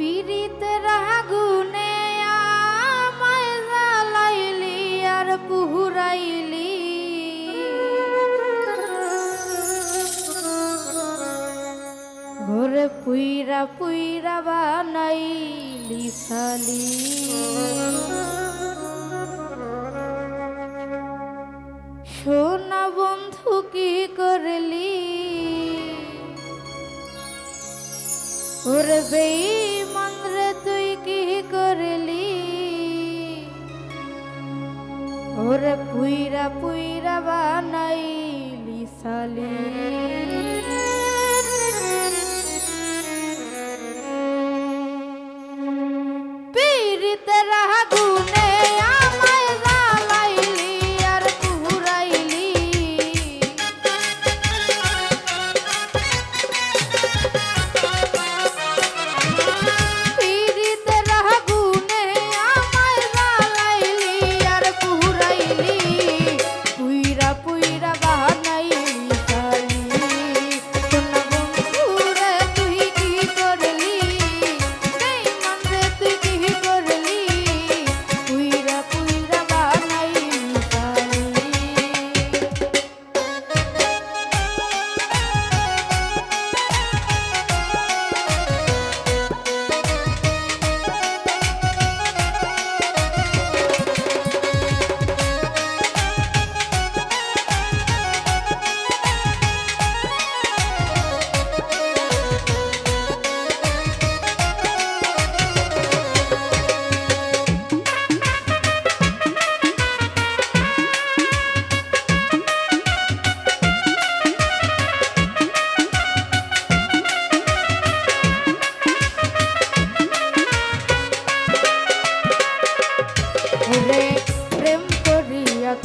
পীড়িতের আগুনে আমায় জ্বালাইলি আর পুহুরাইলি। ঘরে পুইরা পুইরা বানাইলি সালি সোনা বন্ধু কি করলি? ওরে বেঈমান ওরে পুইরা পুইরা বানাইলি সালি পীড়িত রাহা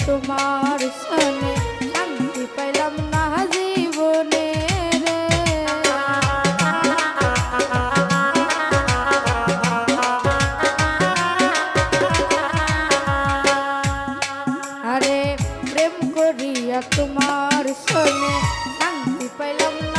তোমার সনে শান্তি পাইলাম না জীবনে রে। আরে প্রেম করিয়া তোমার সনে শান্তি পাইলাম না